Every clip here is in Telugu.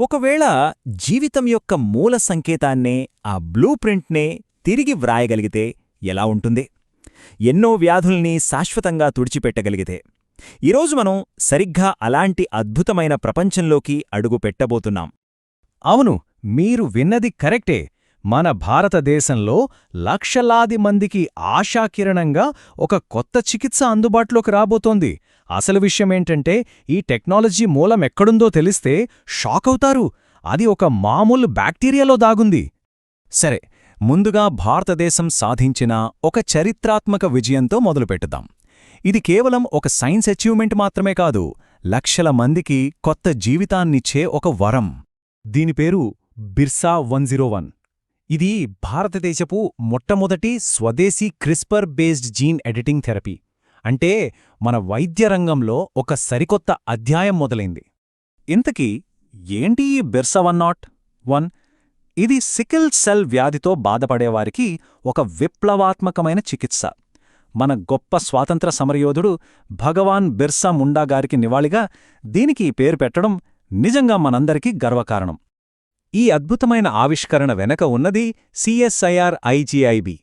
ఒకవేళ జీవితం యొక్క మూల సంకేతాన్నే ఆ బ్లూ ప్రింట్నే తిరిగి వ్రాయగలిగితే ఎలా ఉంటుంది? ఎన్నో వ్యాధుల్ని శాశ్వతంగా తుడిచిపెట్టగలిగితే. ఈరోజు మనం సరిగ్గా అలాంటి అద్భుతమైన ప్రపంచంలోకి అడుగు పెట్టబోతున్నాం అవును మీరు విన్నది కరెక్టే. మన భారతదేశంలో లక్షలాది మందికి ఆశాకిరణంగా ఒక కొత్త చికిత్స అందుబాటులోకి రాబోతోంది. అసలు విషయమేంటంటే ఈ టెక్నాలజీ మూలం ఎక్కడుందో తెలిస్తే షాకవుతారు అది ఒక మామూలు బ్యాక్టీరియాలో దాగుంది. సరే ముందుగా భారతదేశం సాధించిన ఒక చరిత్రాత్మక విజయంతో మొదలుపెట్టుదాం. ఇది కేవలం ఒక సైన్స్ అచీవ్మెంట్ మాత్రమే కాదు లక్షల మందికి కొత్త జీవితాన్నిచ్చే ఒక వరం. దీని పేరు బిర్సా వన్ జీరో వన్. ఇది భారతదేశపు మొట్టమొదటి స్వదేశీ CRISPR based gene editing therapy. అంటే మన వైద్య రంగంలో ఒక సరికొత్త అధ్యాయం మొదలైంది. ఇంతకీ ఏంటి ఈ బిర్సా వన్ నాట్? వన్ ఇది సికిల్ సెల్ వ్యాధితో బాధపడేవారికి ఒక విప్లవాత్మకమైన చికిత్స. మన గొప్ప స్వాతంత్ర సమరయోధుడు భగవాన్ బిర్సా ముండా గారికి నివాళిగా దీనికి ఈ పేరు పెట్టడం నిజంగా మనందరికీ గర్వకారణం. ఈ అద్భుతమైన ఆవిష్కరణ వెనక ఉన్నది సిఎస్ఐఆర్ ఐజీఐబి.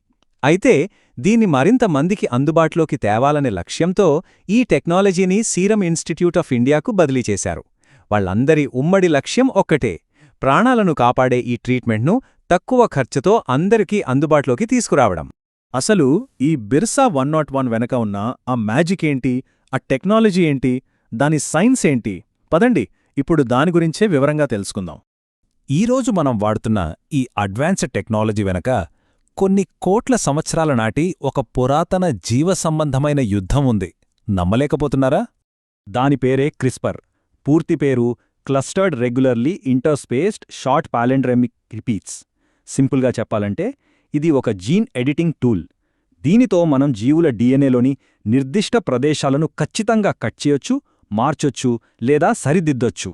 అయితే దీన్ని మరింత మందికి అందుబాటులోకి తేవాలనే లక్ష్యంతో ఈ టెక్నాలజీని సీరం ఇన్స్టిట్యూట్ ఆఫ్ ఇండియాకు బదిలీ చేశారు. వాళ్ళందరి ఉమ్మడి లక్ష్యం ఒక్కటే ప్రాణాలను కాపాడే ఈ ట్రీట్మెంట్ను తక్కువ ఖర్చుతో అందరికీ అందుబాటులోకి తీసుకురావడం. అసలు ఈ బిర్సా వన్ నాట్ వన్ వెనక ఉన్న ఆ మ్యాజిక్ ఏంటి ఆ టెక్నాలజీ ఏంటి దాని సైన్స్ ఏంటి? పదండి ఇప్పుడు దాని గురించే వివరంగా తెలుసుకుందాం. ఈరోజు మనం వాడుతున్న ఈ అడ్వాన్స్డ్ టెక్నాలజీ వెనక కొన్ని కోట్ల సంవత్సరాల నాటి ఒక పురాతన జీవసంబంధమైన యుద్ధం ఉంది. నమ్మలేకపోతున్నారా? దాని పేరే క్రిస్పర్. పూర్తి పేరు clustered regularly interspaced short palindromic repeats. సింపుల్గా చెప్పాలంటే ఇది ఒక జీన్ ఎడిటింగ్ టూల్. దీనితో మనం జీవుల డిఎన్ఏలోని నిర్దిష్ట ప్రదేశాలను ఖచ్చితంగా కట్ చేయొచ్చు మార్చొచ్చు లేదా సరిదిద్దొచ్చు.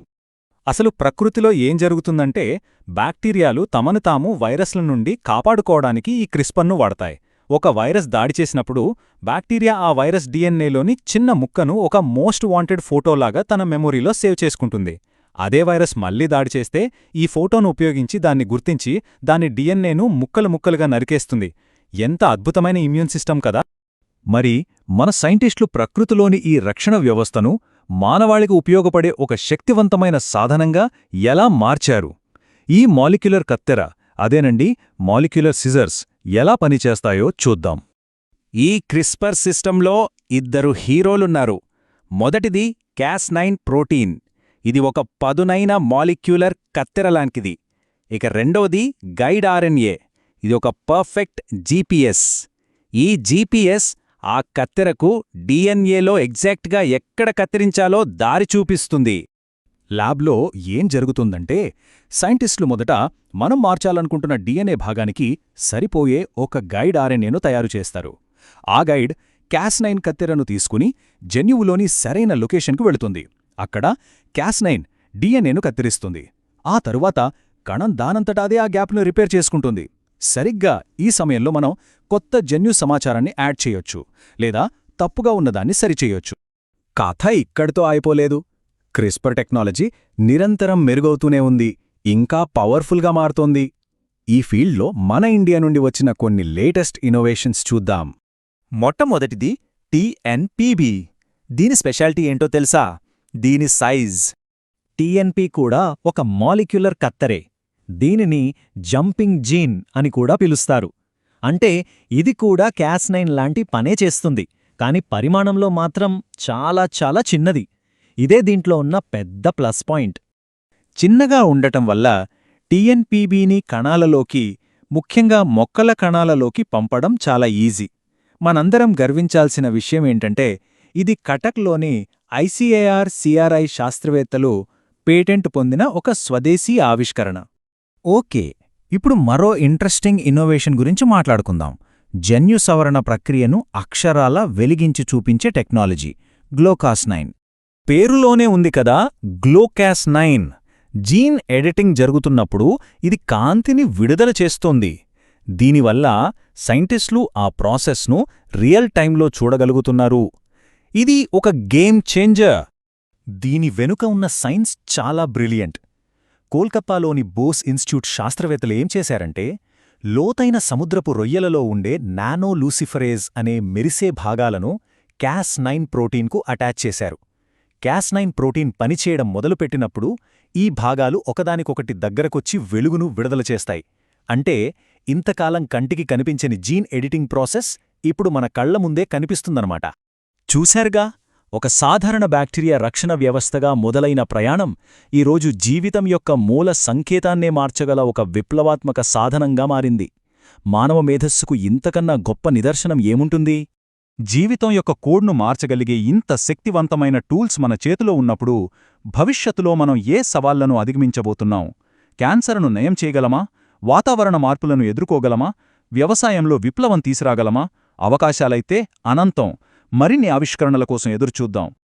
అసలు ప్రకృతిలో ఏం జరుగుతుందంటే బ్యాక్టీరియాలు తమను తాము వైరస్ల నుండి కాపాడుకోవడానికి ఈ క్రిస్పర్ను వాడతాయి. ఒక వైరస్ దాడి చేసినప్పుడు బ్యాక్టీరియా ఆ వైరస్ డిఎన్ఏలోని చిన్న ముక్కను ఒక మోస్ట్ వాంటెడ్ ఫోటోలాగా తన మెమొరీలో సేవ్ చేసుకుంటుంది. అదే వైరస్ మళ్ళీ దాడి చేస్తే ఈ ఫోటోను ఉపయోగించి దాన్ని గుర్తించి దాని డిఎన్ఏను ముక్కలు ముక్కలుగా నరికేస్తుంది. ఎంత అద్భుతమైన ఇమ్యూన్ సిస్టమ్ కదా! మరి మన సైంటిస్టులు ప్రకృతిలోని ఈ రక్షణ వ్యవస్థను మానవాళికి ఉపయోగపడే ఒక శక్తివంతమైన సాధనంగా ఎలా మార్చారు? ఈ మాలిక్యులర్ కత్తెర అదేనండి మాలిక్యులర్ సిజర్స్ ఎలా పనిచేస్తాయో చూద్దాం. ఈ క్రిస్పర్ సిస్టంలో ఇద్దరు హీరోలున్నారు. మొదటిది క్యాస్ నైన్ ప్రోటీన్. ఇది ఒక పదునైన మాలిక్యులర్ కత్తెరలాంటిది ఇక రెండవది గైడ్ ఆర్ఎన్ఏ. ఇది ఒక పర్ఫెక్ట్ జీపీఎస్. ఈ జీపీఎస్ ఆ కత్తెరకు డిఎన్ఏలో ఎగ్జాక్ట్గా ఎక్కడ కత్తిరించాలో దారి చూపిస్తుంది. ల్యాబ్లో ఏం జరుగుతుందంటే సైంటిస్టులు మొదట మనం మార్చాలనుకుంటున్న డిఎన్ఏ భాగానికి సరిపోయే ఒక గైడ్ ఆర్ఎన్ఏను తయారు చేస్తారు. ఆ గైడ్ క్యాస్ నైన్ కత్తెరను తీసుకుని జన్యువులోని సరైన లొకేషన్కు వెళుతుంది. అక్కడ క్యాస్ నైన్ డిఎన్ఏను కత్తిరిస్తుంది. ఆ తరువాత కణం దానంతటాదే ఆ గ్యాప్ను రిపేర్ చేసుకుంటుంది. సరిగ్గా ఈ సమయంలో మనం కొత్త జన్యు సమాచారాన్ని యాడ్ చేయొచ్చు లేదా తప్పుగా ఉన్నదాన్ని సరిచేయొచ్చు. కథ ఇక్కడితో అయిపోలేదు క్రిస్పర్ టెక్నాలజీ నిరంతరం మెరుగవుతూనే ఉంది. ఇంకా పవర్ఫుల్గా మారుతోంది. ఈ ఫీల్డ్లో మన ఇండియా నుండి వచ్చిన కొన్ని లేటెస్ట్ ఇన్నోవేషన్స్ చూద్దాం. మొట్టమొదటిది టీఎన్పీబీ దీని స్పెషాలిటీ ఏంటో తెలుసా? దీని సైజ్. టీఎన్పీ కూడా ఒక మాలిక్యులర్ కత్తరే. దీనిని జంపింగ్ జీన్ అని కూడా పిలుస్తారు. అంటే ఇది కూడా క్యాస్ నైన్ లాంటి పనే చేస్తుంది. కాని పరిమాణంలో మాత్రం చాలా చాలా చిన్నది. ఇదే దీంట్లో ఉన్న పెద్ద ప్లస్ పాయింట్. చిన్నగా ఉండటం వల్ల టీఎన్పీబీని కణాలలోకి ముఖ్యంగా మొక్కల కణాలలోకి పంపడం చాలా ఈజీ. మనందరం గర్వించాల్సిన విషయమేంటంటే ఇది కటక్లోని ఐసీఏఆర్ సిఆర్ఐ శాస్త్రవేత్తలు పేటెంట్ పొందిన ఒక స్వదేశీ ఆవిష్కరణ. ఓకే. ఇప్పుడు మరో ఇంట్రెస్టింగ్ ఇన్నోవేషన్ గురించి మాట్లాడుకుందాం. జన్యు సవరణ ప్రక్రియను అక్షరాల వెలిగించి చూపించే టెక్నాలజీ గ్లోకాస్ నైన్ పేరులోనే ఉంది కదా గ్లోకాస్ నైన్ జీన్ ఎడిటింగ్ జరుగుతున్నప్పుడు ఇది కాంతిని విడుదల చేస్తోంది. దీనివల్ల సైంటిస్టులు ఆ ప్రాసెస్ను రియల్ టైంలో చూడగలుగుతున్నారు. ఇది ఒక గేమ్ చేంజర్ దీని వెనుక ఉన్న సైన్స్ చాలా బ్రిలియంట్ కోల్కత్తాలోని బోస్ ఇన్స్టిట్యూట్ శాస్త్రవేత్తలు ఏం చేశారంటే లోతైన సముద్రపు రొయ్యలలో ఉండే నానో లూసిఫరేజ్ అనే మెరిసే భాగాలను క్యాస్ నైన్ ప్రోటీన్కు అటాచ్ చేశారు. క్యాస్ నైన్ ప్రోటీన్ పనిచేయడం మొదలుపెట్టినప్పుడు ఈ భాగాలు ఒకదానికొకటి దగ్గరకొచ్చి వెలుగును విడుదల చేస్తాయి. అంటే ఇంతకాలం కంటికి కనిపించని జీన్ ఎడిటింగ్ ప్రాసెస్ ఇప్పుడు మన కళ్ళ ముందే కనిపిస్తుందన్నమాట. చూశారుగా? ఒక సాధారణ బ్యాక్టీరియా రక్షణ వ్యవస్థగా మొదలైన ప్రయాణం ఈరోజు జీవితం యొక్క మూల సంకేతాన్నే మార్చగల ఒక విప్లవాత్మక సాధనంగా మారింది. మానవ మేధస్సుకు ఇంతకన్నా గొప్ప నిదర్శనం ఏముంటుంది? జీవితం యొక్క కోడ్ను మార్చగలిగే ఇంత శక్తివంతమైన టూల్స్ మన చేతిలో ఉన్నప్పుడు భవిష్యత్తులో మనం ఏ సవాళ్ళను అధిగమించబోతున్నాం? క్యాన్సర్ను నయం చేయగలమా? వాతావరణ మార్పులను ఎదుర్కోగలమా? వ్యవసాయంలో విప్లవం తీసురాగలమా అవకాశాలైతే అనంతం. మరిన్ని ఆవిష్కరణల కోసం ఎదురుచూద్దాం.